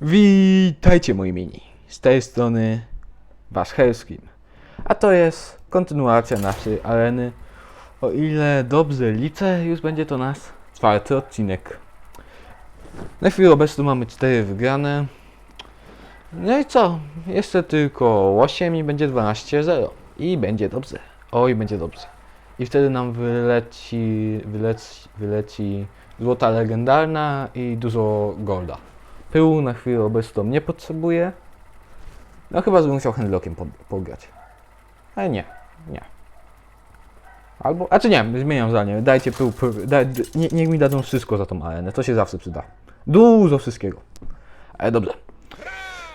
Witajcie moi mini. Z tej strony Wasz. A to jest kontynuacja naszej areny. O ile dobrze liczę, już będzie to nasz czwarty odcinek. Na chwilę obecną mamy 4 wygrane. No i co? Jeszcze tylko 8 i będzie 12-0. I będzie dobrze. Oj, będzie dobrze. I wtedy nam wyleci, wyleci, wyleci złota legendarna i dużo golda. Pyłu na chwilę obecną nie potrzebuję. No chyba, żebym musiał handlockiem po, pograć. Ale nie, nie. Albo, a czy nie, zmieniam zdanie. Dajcie pył, pył daj, nie, niech mi dadzą wszystko za tą arenę, to się zawsze przyda. Dużo wszystkiego. Ale dobrze.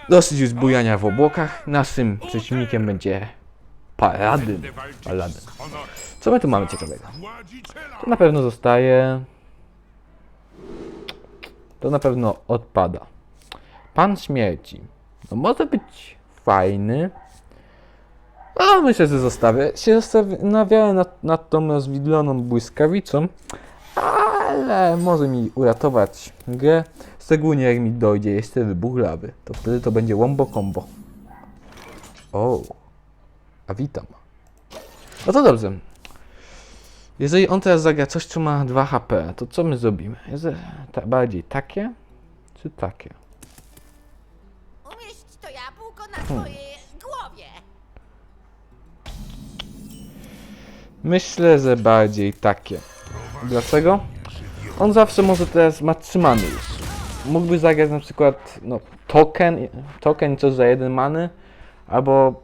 Dosyć już bujania w obłokach. Naszym przeciwnikiem będzie Paladyn. Paladyn. Co my tu mamy ciekawego? To na pewno zostaje. To na pewno odpada. Pan śmierci. No może być fajny. A myślę, że zostawię. Się zastanawiałem nad, nad tą rozwidloną błyskawicą, ale może mi uratować grę. Szczególnie jak mi dojdzie jeszcze wybuch lawy. To wtedy to będzie wombo combo. O, a witam. No to dobrze. Jeżeli on teraz zagra coś, co ma 2 HP, to co my zrobimy? Jest, ta, bardziej takie, czy takie? Umieść to jabłko na twojej głowie. Myślę, że bardziej takie. Dlaczego? On zawsze może teraz ma trzymany już. Mógłby zagrać na przykład no, token, token coś za jeden many, albo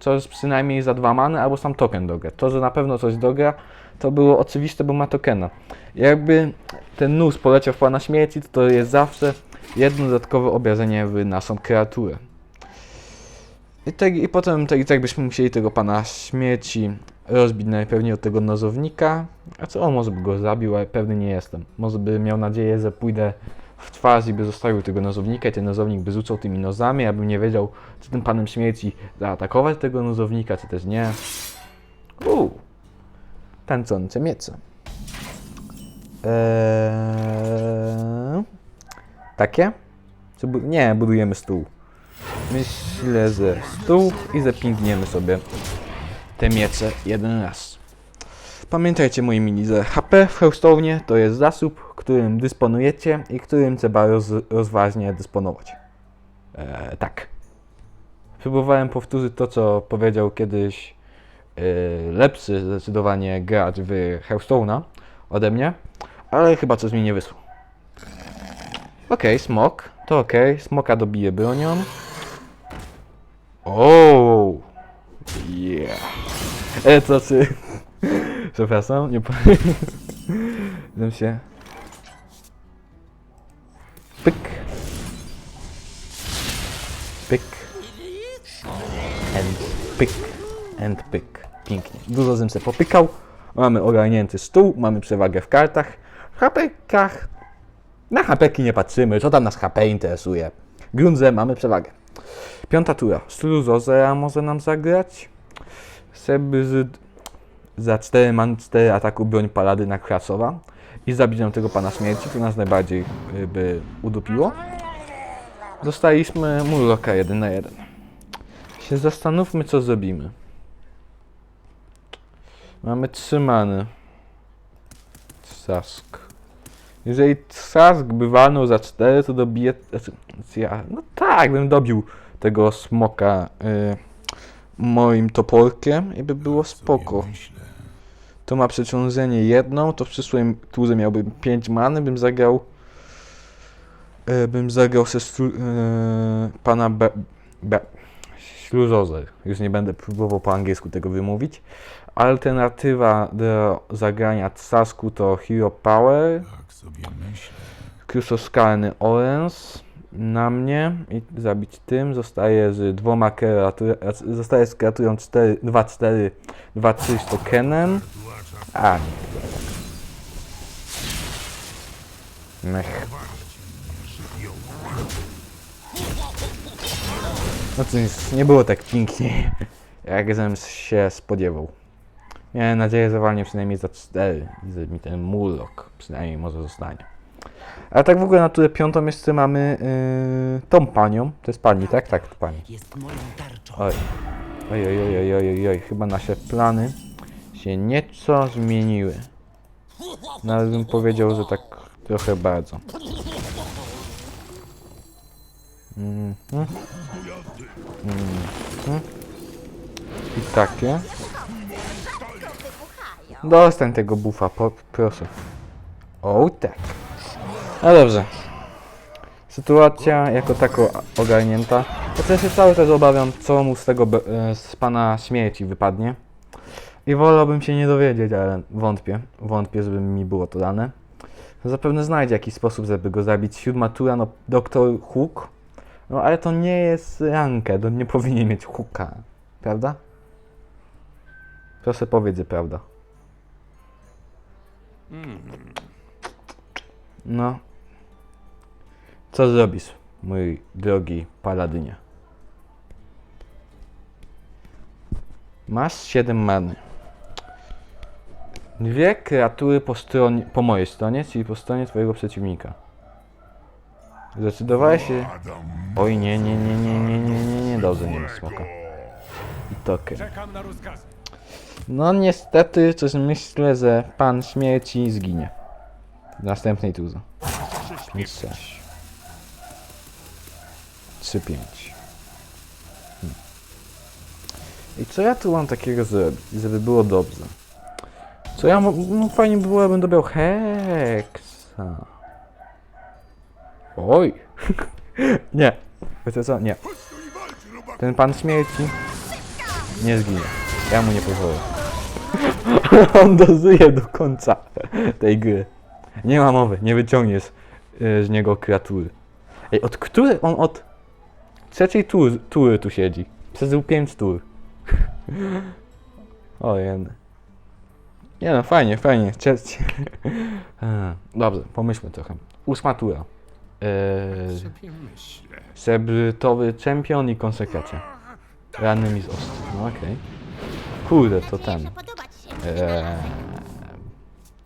coś przynajmniej za dwa many, albo sam token dogra. To, że na pewno coś dogra, to było oczywiste, bo ma tokena. Jakby ten nóż poleciał w pana śmierci, to, to jest zawsze jedno dodatkowe obrażenie w naszą kreaturę. I, tak, I potem tak, i tak byśmy musieli tego pana śmierci rozbić najpewniej od tego nozownika. A co on może by go zabił, ale pewny nie jestem. Może by miał nadzieję, że pójdę w twarz i by zostawił tego nozownika i ten nozownik by rzucał tymi nozami, abym nie wiedział, czy tym panem śmierci zaatakować tego nozownika, czy też nie. Uuu. Tańczące miece. Eee... Takie? Czy bu- nie, budujemy stół. Myślę, że stół i zapingniemy sobie te miecze jeden raz. Pamiętajcie moi mini, że HP w Hearthstone to jest zasób, którym dysponujecie i którym trzeba roz, rozważnie dysponować. Eee, tak. Próbowałem powtórzyć to, co powiedział kiedyś e, lepszy zdecydowanie gracz w Hearthstone'a ode mnie, ale chyba coś mi nie wyszło. Okej, smok, to okej, smoka dobije bronią. O, yeah. E, co czy... Przepraszam, nie powiem. Się... Pyk. Pyk. And pyk. And pyk. Pięknie. Dużo zym se popykał. Mamy ogarnięty stół, mamy przewagę w kartach. W HP-kach... Na HP-ki nie patrzymy, co tam nas HP interesuje. Grunze mamy przewagę. Piąta tura. Struzozera może nam zagrać. Żeby z... za 4 man 4 ataku broń paladyna krasowa i zabić nam tego pana śmierci, to nas najbardziej y, by udupiło. Dostaliśmy Murloka 1 na 1. Się zastanówmy co zrobimy. Mamy trzy many. Trzask. Jeżeli trzask by walnął za 4, to dobije... Znaczy, ja, no tak, bym dobił tego smoka y, moim toporkiem i by było spoko. To ma przeciążenie jedną, to w przyszłym turze miałbym 5 many, bym zagrał y, bym zagrał se stru, y, pana Be, Be, Śluzozer. Już nie będę próbował po angielsku tego wymówić. Alternatywa do zagrania Trzasku to Hero Power. Tak sobie myślę. Krusoskalny Orens na mnie i zabić tym. Zostaje z dwoma kreaturami. Zostaje z kreaturą 4, 2, 4, 2, 3 z tokenem. A, nie. Mech. No nic, nie było tak pięknie, jak żem się spodziewał. Miałem nadzieję, że walnie przynajmniej za 4 i mi ten Murloc przynajmniej może zostanie. Ale tak w ogóle na turę piątą jeszcze mamy yy, tą panią. To jest pani, tak? Tak, to pani. Jest moją tarczą. Oj. Oj, oj, oj, oj, oj, oj. Chyba nasze plany się nieco zmieniły. Nawet bym powiedział, że tak trochę bardzo. Mhm. Mhm. I takie. Dostań tego bufa, proszę. O, tak. No dobrze. Sytuacja jako tako ogarnięta. Chociaż się cały czas obawiam, co mu z tego e, z pana śmierci wypadnie. I wolałbym się nie dowiedzieć, ale wątpię. Wątpię, żeby mi było to dane. Zapewne znajdzie jakiś sposób, żeby go zabić. Siódma tura, no doktor Hook. No ale to nie jest rankę, to nie powinien mieć hooka. Prawda? Proszę powiedz, prawda. No. Co zrobisz, mój drogi paladynie? Masz 7 many. Dwie kreatury po stronie, po mojej stronie, czyli po stronie twojego przeciwnika. Zdecydowałeś się... Oj, nie, nie, nie, nie, nie, nie, nie, nie, dobrze, nie smoka. I to okej. Czekam na rozkazy. No niestety, coś myślę, że pan śmierci zginie. W następnej turze. 5 6 3 5 Hmm. I co ja tu mam takiego zrobić, żeby było dobrze? Co ja no fajnie by było, jakbym dobrał heksa. Oj! nie. Wiecie co? Nie. Ten pan śmierci nie zginie. Ja mu nie pozwolę. On dożyje do końca tej gry. Nie ma mowy, nie wyciągniesz y, z niego kreatury. Ej, od której? On od trzeciej tur, tury tu siedzi. Przeżył 5 tur. O jeny. Nie no, fajnie, fajnie. Cześć. Dobrze, pomyślmy trochę. Ósma tura. Eee. Sebrytowy czempion i konsekracja. Ranny mi z ostry. No okej. Kurde, to ten. Eee,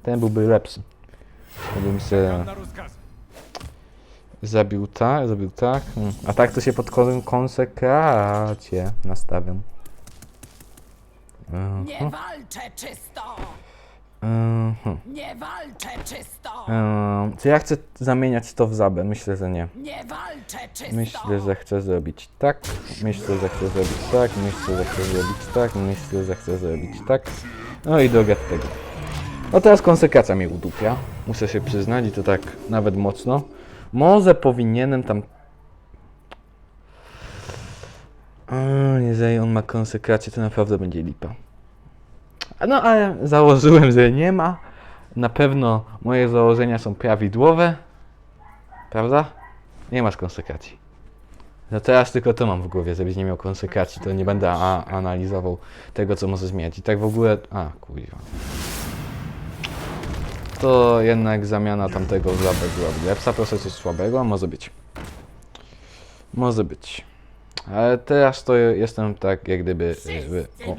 ten byłby lepszy. Ja bym się. Zabił tak, zabił tak. Hmm. A tak to się pod kon- konsekrację nastawiam. Mhm. Nie walczę czysto! Mhm. Nie walczę czysto! Ehm, Czy ja chcę zamieniać to w zabę? Myślę, że nie. Nie walczę czysto! Myślę, że chcę zrobić tak. Myślę, że chcę zrobić tak. Myślę, że chcę zrobić tak. Myślę, że chcę zrobić tak. No i droga do tego. No teraz konsekracja mnie udupia. Muszę się przyznać i to tak nawet mocno. Może powinienem tam... O, jeżeli on ma konsekrację, to naprawdę będzie lipa. No ale założyłem, że nie ma. Na pewno moje założenia są prawidłowe. Prawda? Nie masz konsekracji. No teraz tylko to mam w głowie, żebyś nie miał konsekracji, to nie będę analizował tego, co może zmieniać. I tak w ogóle... A, kurwa. To jednak zamiana tamtego byłaby lepsza. Proszę coś słabego, może być. Może być. Ale teraz to jestem tak, jak gdyby... wy- o.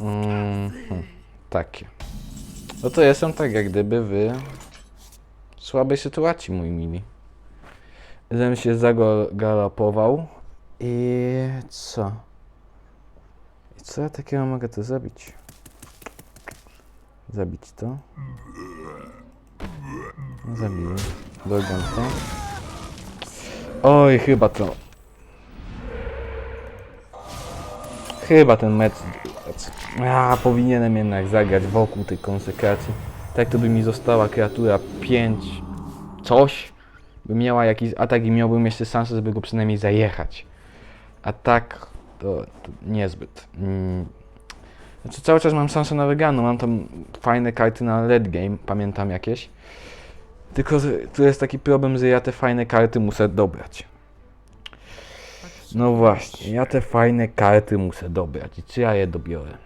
Mhm, takie. No to jestem tak jak gdyby w słabej sytuacji, mój mili. Żebym się zagalopował i co? I co ja takiego mogę tu zrobić? Zabić to? Zabiję. Drugą to. Oj, chyba to. Chyba ten mecz. A, powinienem jednak zagrać wokół tej konsekracji. Tak to by mi została kreatura 5 coś. By miała jakiś atak i miałbym jeszcze szansę, żeby go przynajmniej zajechać. A tak to, to niezbyt. Mm. Znaczy cały czas mam szansę na wygraną. Mam tam fajne karty na late game, pamiętam jakieś. Tylko tu jest taki problem, że ja te fajne karty muszę dobrać. No właśnie, ja te fajne karty muszę dobrać. I czy ja je dobiorę?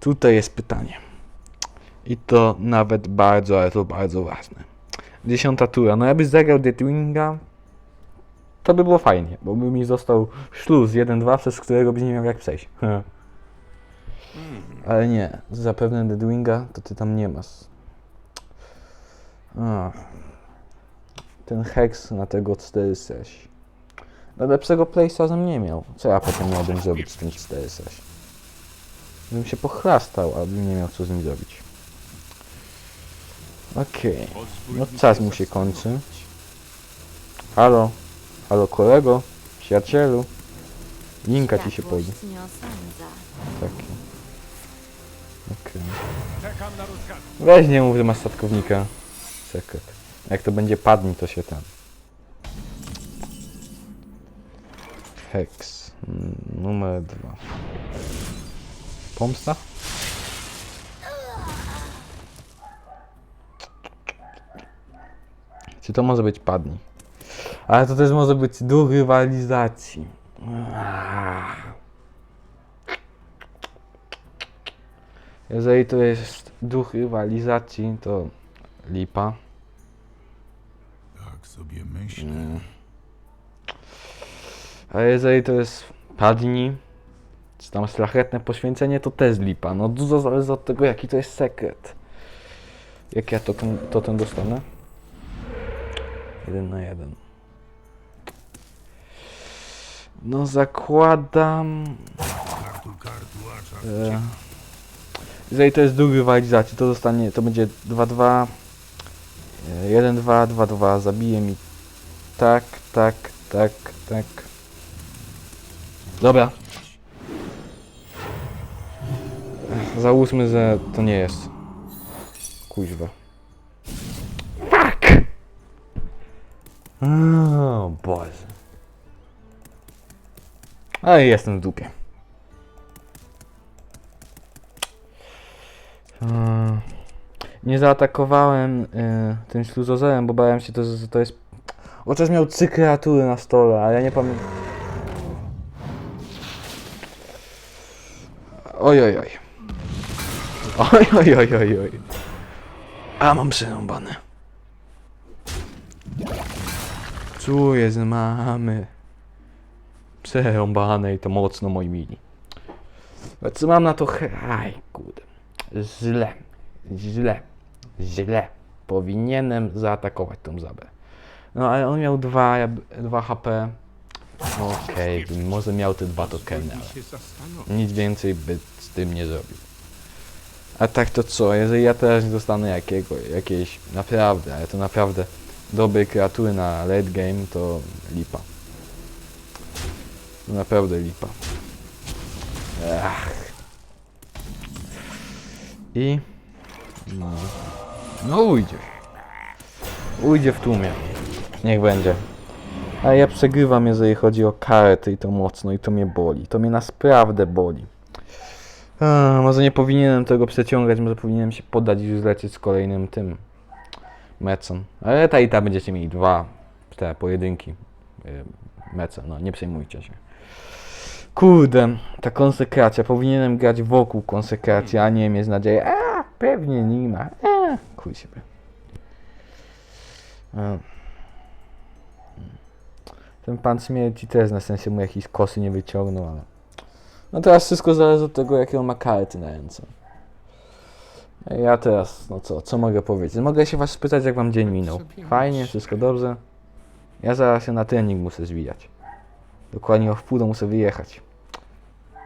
Tutaj jest pytanie. I to nawet bardzo, ale to bardzo ważne. Dziesiąta tura. No jakbyś zagrał Deathwinga, to by było fajnie, bo by mi został szluz 1-2, przez którego byś nie miał jak przejść. Ale nie, zapewne Deathwinga to ty tam nie masz. Ach. Ten Hex na tego 4-6. No lepszego bym nie miał. Co ja potem miałbym zrobić z tym 4-6? Bym się pochlastał, a bym nie miał co z nim zrobić. Okej. No czas mu się kończy. Halo? Halo kolego? Przyjacielu? Linka ci się pojawi. Weź nie mów, że masz statkownika. Sekret. Jak to będzie padni, to się ten. Hex. Numer dwa. Pomsta? Czy to może być padni? Ale to też może być duch rywalizacji. Ah. Jeżeli to jest duch rywalizacji, to lipa. Tak sobie myślę. Mm. A jeżeli to jest padni, czy tam szlachetne poświęcenie, to też lipa. No dużo zależy od tego, jaki to jest sekret. Jak ja to, to ten dostanę? Jeden na jeden. No zakładam... Kartu, kartu, a czas E, jeżeli to jest duch rywalizacji, to zostanie, to będzie 2-2, e, 1-2, 2-2, zabije mi tak, tak, tak, tak. Dobra. Załóżmy, że to nie jest. Kuźwa. Fuck! O Boże. Ale jestem w dupie. Mm. Nie zaatakowałem y, tym śluzozerem, bo bałem się, to, że to jest... Chociaż miał trzy kreatury na stole, a ja nie pamiętam... Oj, oj, oj. Oj, oj, oj, oj, oj. A mam przerąbane. Czuję, że mamy przerąbane i to mocno, moi mili. Ale Co mam na to... Aj, kurde. Źle. Źle. Źle. Powinienem zaatakować tą zabę. No ale on miał 2 2 HP. Okej, bym może miał te dwa tokeny, ale nic więcej by z tym nie zrobił. A tak to co, jeżeli ja teraz nie dostanę jakiego, jakiejś naprawdę, ale to naprawdę dobrej kreatury na late game, to lipa. To naprawdę lipa. Ach. I... No. No ujdzie. Ujdzie w tłumie. Niech będzie. A ja przegrywam, jeżeli chodzi o karty i to mocno i to mnie boli. To mnie naprawdę boli. A, może nie powinienem tego przeciągać, może powinienem się poddać i już zlecieć z kolejnym tym mecem. Ale ta i ta będziecie mieli dwa te pojedynki y, mecze, no nie przejmujcie się. Kurde, ta konsekracja, powinienem grać wokół konsekracji, a nie mieć nadziei, a pewnie nie ma, a kuj siebie. Ten pan śmierci też na sensie mu jakiś kosy nie wyciągnął, ale... No teraz wszystko zależy od tego, jakie on ma karty na ręce. Ja teraz, no co, co mogę powiedzieć? Mogę się was spytać, jak wam dzień minął. Fajnie, wszystko dobrze. Ja zaraz się na trening muszę zwijać. Dokładnie o wpół do muszę wyjechać.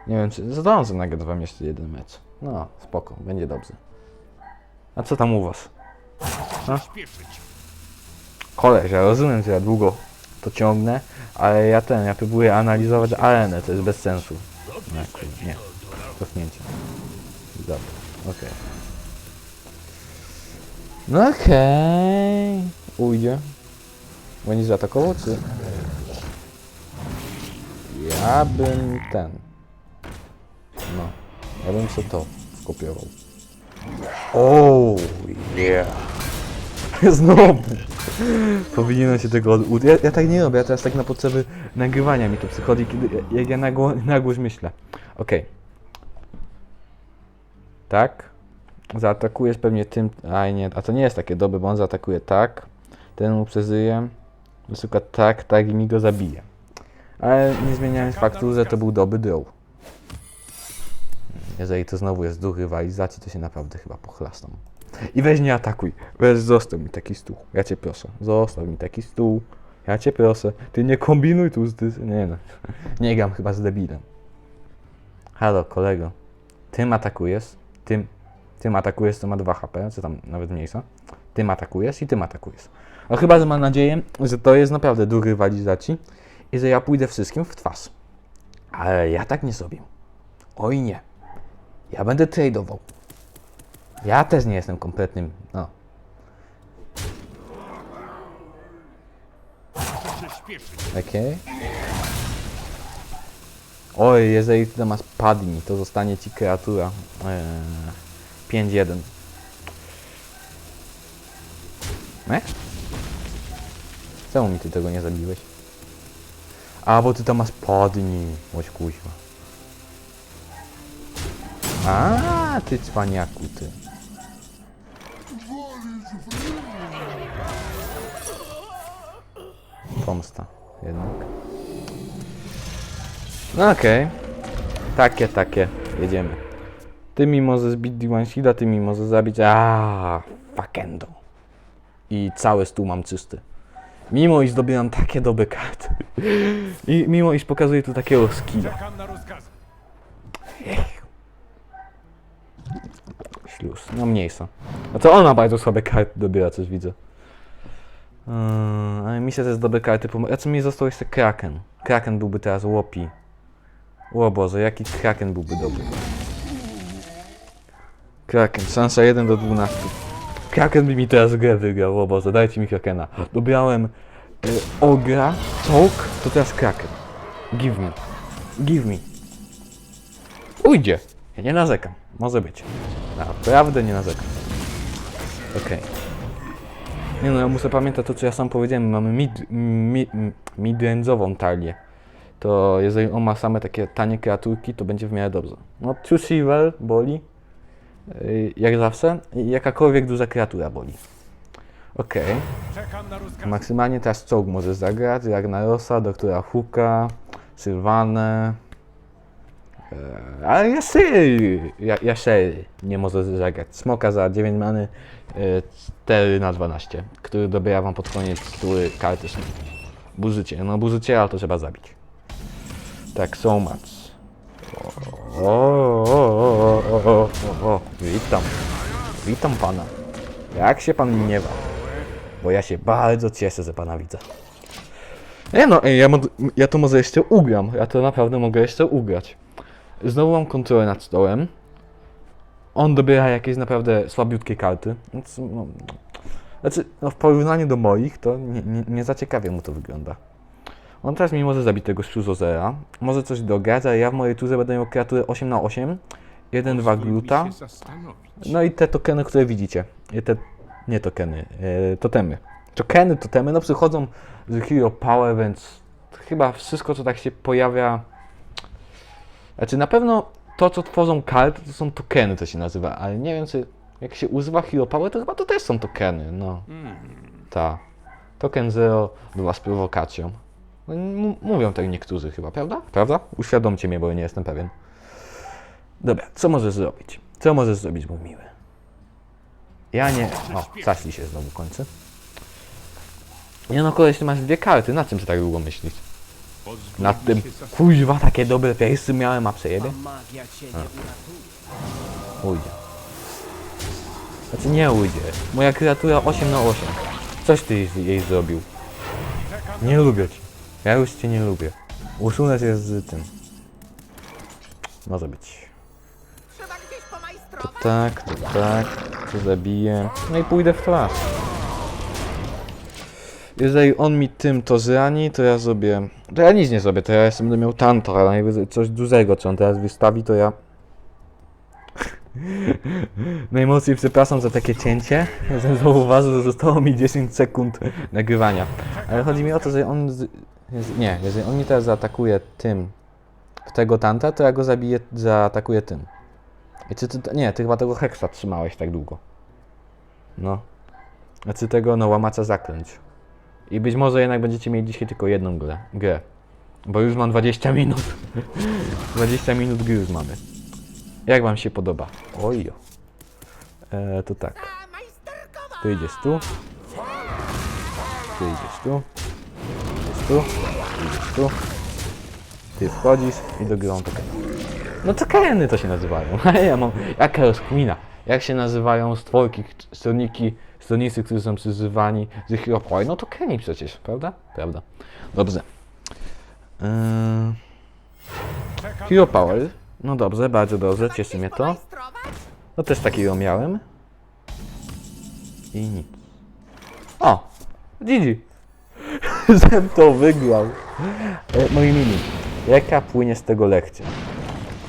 Nie wiem, czy zdążę nagrać wam jeszcze jeden mecz. No, spoko, będzie dobrze. A co tam u was? Spieszyć. Koleś, ja rozumiem, że ja długo to ciągnę, ale ja ten, ja próbuję analizować arenę, to jest bez sensu. No, kurde, nie. Cofnięcie. Dobra, okej. No okej. Ujdzie. Będzie zaatakował, czy... Ja bym ten... No. Ja bym sobie to skopiował. Oh, yeah. Znowu. Powinienem się tego od... Ja, ja tak nie robię, ja teraz tak na potrzeby nagrywania mi to przychodzi, kiedy jak ja na, gło, na głos myślę. Okej. Tak. Zaatakujesz pewnie tym... A nie, a to nie jest takie dobre, bo on zaatakuje tak. Ten mu przeżyje. Wysuka tak, tak i mi go zabije. Ale nie zmieniając faktu, że to był dobry draw. Jeżeli to znowu jest duch rywalizacji, to się naprawdę chyba pochlastam. I weź nie atakuj. Weź zostaw mi taki stół. Ja cię proszę. Zostaw mi taki stół. Ja cię proszę. Ty nie kombinuj tu z ty... Nie no. Nie gram chyba z debilem. Halo, kolego. Tym atakujesz. Tym... Tym atakujesz, to ma 2 HP, czy tam nawet mniejsza. Tym atakujesz i tym atakujesz. No chyba, że ma nadzieję, że to jest naprawdę do rywalizacji i że ja pójdę wszystkim w twarz. Ale ja tak nie zrobię. Oj nie. Ja będę tradeował. Ja też nie jestem kompletnym, no. Okej. Oj, jeżeli ty masz padni, to zostanie ci kreatura. Eee, 5-1. Nie? Czemu mi ty tego nie zabiłeś? A, bo ty tam masz padni. Łoś kuźwa. A, ty cwaniaku, ty. Pomsta, jednak. No okej. Takie, takie. Jedziemy. Ty mi może zbić D1 Shielda, ty mi może zabić... Aaaa, fuckendo. I cały stół mam czysty. Mimo iż zdobyłam takie dobre karty. I mimo iż pokazuję tu takiego skilla. Śluz. No mniejsza. No to ona bardzo słabe karty dobiera, coś widzę. Yy, ale mi się też dobre karty pomogą. A co mi został jeszcze Kraken? Kraken byłby teraz łopi. O Boże, jaki Kraken byłby dobry. Kraken, szansa 1 do 12. Kraken by mi teraz grę wygrał, o Boże, dajcie mi Krakena. Dobrałem y, Ogra, Czołg, to teraz Kraken. Give me. Give me. Ujdzie. Ja nie narzekam. Może być. Naprawdę nie narzekam. Okej. Nie no, ja muszę pamiętać to, co ja sam powiedziałem. Mamy mid, mi, midrange'ową talię. To jeżeli on ma same takie tanie kreaturki, to będzie w miarę dobrze. No, True Silver boli. Yy, Jak zawsze. Jakakolwiek duża kreatura boli. Okej. Rozkazy. Maksymalnie teraz czołg może zagrać. Ragnarosa, doktora Huka, Sylwanę. E, ale ja Sherry, ja, ja Sherry nie może zagrać. Smoka za 9 many, e, 4 na 12, który dobiera wam pod koniec który karty. Burzycie, no burzycie, ale to trzeba zabić. Tak, so much. O, o, o, o, o, o, o, witam. Witam pana. Jak się pan miewa? Bo ja się bardzo cieszę, że pana widzę. Nie no, ej, ja, ja to może jeszcze ugram. Ja to naprawdę mogę jeszcze ugrać. Znowu mam kontrolę nad stołem. On dobiera jakieś naprawdę słabiutkie karty. Więc, no, znaczy, no w porównaniu do moich, to nie, nie, nie za ciekawie mu to wygląda. On teraz mi może zabić tego Shuzozera. Może coś dograć, ale ja w mojej turze będę miał kreaturę 8 na 8 1, 2 gluta. No i te tokeny, które widzicie. I te, nie tokeny, e, totemy. Tokeny, totemy, no przychodzą z Hero Power, więc chyba wszystko, co tak się pojawia... Znaczy na pewno to, co tworzą karty, to są tokeny, to się nazywa, ale nie wiem, czy jak się używa Hero Power, to chyba to też są tokeny, no. Ta. Token Zero była z prowokacją. No, m- mówią tak niektórzy chyba, prawda? Prawda? Uświadomcie mnie, bo ja nie jestem pewien. Dobra, co możesz zrobić? Co możesz zrobić, mój miły? Ja nie... O, zaśli się znowu kończy. Nie no, koleś, ty masz dwie karty, na czym ty tak długo myślisz? Mi tym, kuźwa, takie dobre fejsy miałem, a przejebie? Magia cię. Ujdzie. Znaczy nie ujdzie. Moja kreatura 8 na 8. Coś ty jej, zrobił. Nie lubię cię. Ja już cię nie lubię. Usunę cię z tym. Może być. Trzeba To tak, to tak. To zabiję. No i pójdę w twarz. Jeżeli on mi tym to zrani, to ja zrobię... To ja nic nie zrobię, to ja jeszcze będę miał tanto, ale najwyżej coś dużego, co on teraz wystawi, to ja... Najmocniej przepraszam za takie cięcie. Zauważył, że zostało mi 10 sekund nagrywania. Ale chodzi mi o to, że on... Z... Nie, jeżeli on mi teraz zaatakuje tym w tego tanta, to ja go zabiję, zaatakuję tym. I czy ty, nie, ty chyba tego heksa trzymałeś tak długo. No. A czy tego, no, łamacza zaklęć. I być może jednak będziecie mieli dzisiaj tylko jedną grę. grę. Bo już mam 20 minut. 20 minut gry już mamy. Jak wam się podoba? Ojo. E, to tak. Ty idziesz tu. Ty idziesz tu. Idziesz tu. Idziesz tu. Ty wchodzisz i dogrywam to No to kajeny to się nazywają. A ja mam... Jaka rozkmina. Jak się nazywają stworki, stroniki, stronnicy, którzy są przyzywani z Hero Power? No to Kenny przecież, prawda? Prawda. Dobrze. Yy... Hero Power. No dobrze, bardzo dobrze, cieszy mnie to. No też takiego miałem. I nic. O! Gigi! Zem to wygrał. E, moi mini, jaka płynie z tego lekcja?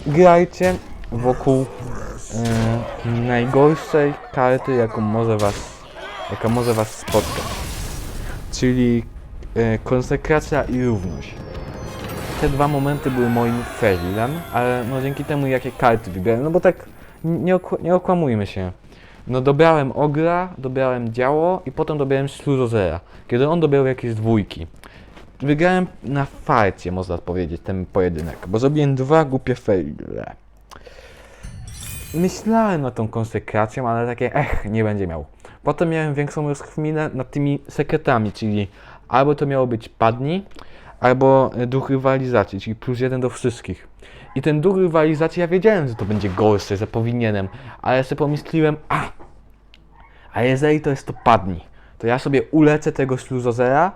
Grajcie wokół e, najgorszej karty, jaką może was, jaka może was spotkać. Czyli e, konsekracja i równość. Te dwa momenty były moim failem, ale no dzięki temu jakie karty wybrałem, no bo tak nie, nie okłamujmy się. No dobrałem Ogra, dobrałem Działo i potem dobrałem Sluzozera, kiedy on dobrał jakieś dwójki. Wygrałem na farcie, można powiedzieć, ten pojedynek, bo zrobiłem dwa głupie faile. Myślałem nad tą konsekracją, ale takie, ech, nie będzie miał. Potem miałem większą rozkminę nad tymi sekretami, czyli albo to miało być padni, albo e, duch rywalizacji, czyli plus jeden do wszystkich. I ten duch rywalizacji, ja wiedziałem, że to będzie gorsze, że powinienem, ale sobie pomyśliłem, a, a jeżeli to jest to padni, to ja sobie ulecę tego śluzozera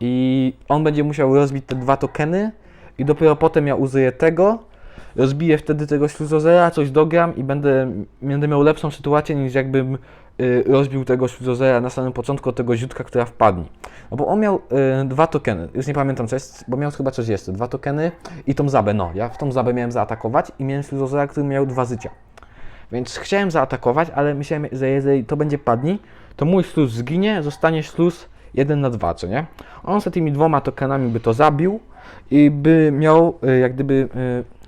i on będzie musiał rozbić te dwa tokeny i dopiero potem ja użyję tego, rozbiję wtedy tego śluzozera, coś dogram i będę, będę miał lepszą sytuację niż jakbym rozbił tego śluzozera na samym początku tego ziutka, która wpadnie. No bo on miał y, dwa tokeny, już nie pamiętam co jest, bo miał chyba coś jeszcze, dwa tokeny i tą zabę, no, ja w tą zabę miałem zaatakować i miałem śluzozera, który miał dwa życia. Więc chciałem zaatakować, ale myślałem, że jeżeli to będzie padni, to mój śluz zginie, zostanie śluz 1 na 2, co nie? On sobie tymi dwoma tokenami by to zabił i by miał y, jak gdyby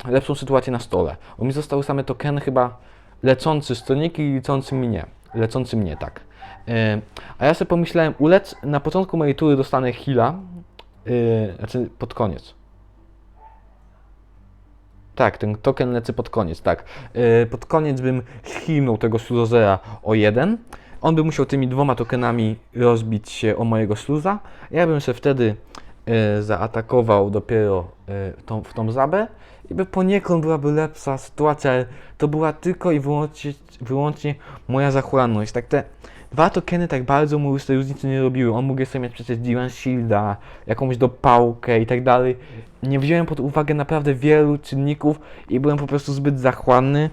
y, lepszą sytuację na stole. Bo mi zostały same tokeny chyba lecący stroniki i lecący mnie. Lecący mnie, tak. Y, a ja sobie pomyślałem, ulec, na początku mojej tury dostanę heala, y, znaczy pod koniec. Tak, ten token lecę pod koniec, tak. Yy, pod koniec bym healnął tego śluzozera o jeden. On by musiał tymi dwoma tokenami rozbić się o mojego śluza. Ja bym się wtedy yy, zaatakował dopiero yy, tą, w tą zabę i by poniekąd byłaby lepsza sytuacja, ale to była tylko i wyłącznie, wyłącznie moja zachłanność. Tak te dwa tokeny tak bardzo mu różnicy nie robiły. On mógł sobie mieć przecież Divan Shielda, jakąś dopałkę i tak dalej. Nie wziąłem pod uwagę naprawdę wielu czynników i byłem po prostu zbyt zachłanny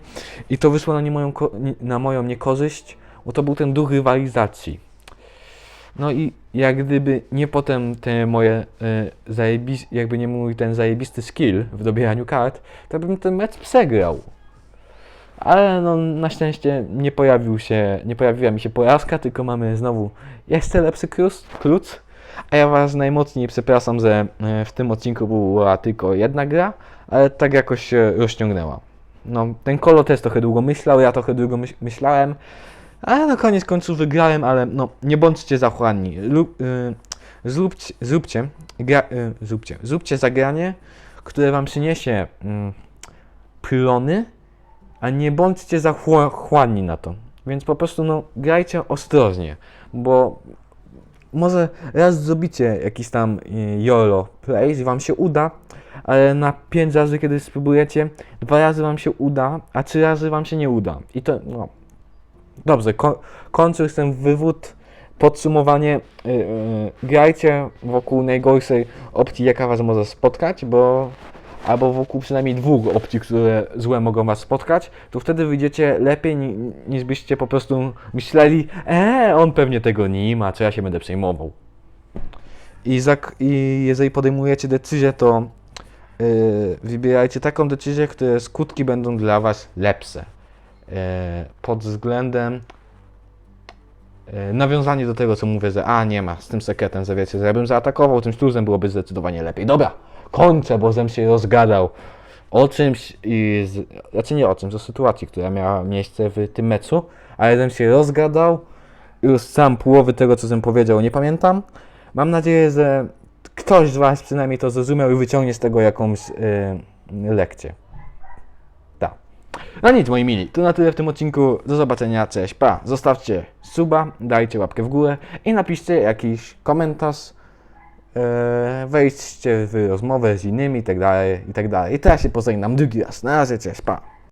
i to wyszło na, nie moją, na moją niekorzyść, bo to był ten duch rywalizacji. No i jak gdyby nie potem te moje e, zajebis- jakby nie mój ten zajebisty skill w dobieraniu kart, to bym ten mecz przegrał. Ale no na szczęście nie pojawił się, nie pojawiła mi się porażka, tylko mamy znowu jeszcze lepszy klucz. A ja was najmocniej przepraszam, że e, w tym odcinku była tylko jedna gra, ale tak jakoś się rozciągnęła. No, ten Kolo też trochę długo myślał, ja trochę długo myśl- myślałem, ale na koniec końców wygrałem, ale no, nie bądźcie zachłanni. Lub, y, zróbcie, zróbcie, gra, y, zróbcie, zróbcie zagranie, które wam przyniesie mm, plony, a nie bądźcie zachłanni na to. Więc po prostu no, grajcie ostrożnie, bo może raz zrobicie jakiś tam y, YOLO play, że wam się uda, ale na 5 razy, kiedy spróbujecie, dwa razy wam się uda, a trzy razy wam się nie uda. I to, no. Dobrze, ko- kończę już ten wywód, podsumowanie. Yy, yy, grajcie wokół najgorszej opcji, jaka was może spotkać, bo albo wokół przynajmniej dwóch opcji, które złe mogą was spotkać, to wtedy wyjdziecie lepiej ni- niż byście po prostu myśleli, eee, on pewnie tego nie ma, co ja się będę przejmował. I, i jeżeli podejmujecie decyzję, to yy, wybierajcie taką decyzję, które skutki będą dla was lepsze. Yy, pod względem yy, nawiązanie do tego, co mówię, że a nie ma, z tym sekretem, że wiecie, że ja bym zaatakował tym śluzem, byłoby zdecydowanie lepiej. Dobra, kończę, bo żem się rozgadał o czymś, i z, znaczy nie o czymś, o sytuacji, która miała miejsce w tym meczu, ale żem się rozgadał, już sam połowy tego, co żem powiedział, nie pamiętam. Mam nadzieję, że ktoś z Was przynajmniej to zrozumiał i wyciągnie z tego jakąś yy, lekcję. No nic, moi mili, to na tyle w tym odcinku. Do zobaczenia, cześć, pa. Zostawcie suba, dajcie łapkę w górę i napiszcie jakiś komentarz. E, wejdźcie w rozmowę z innymi i tak dalej, i tak. I teraz się pożegnam drugi raz. Na razie, cześć, pa.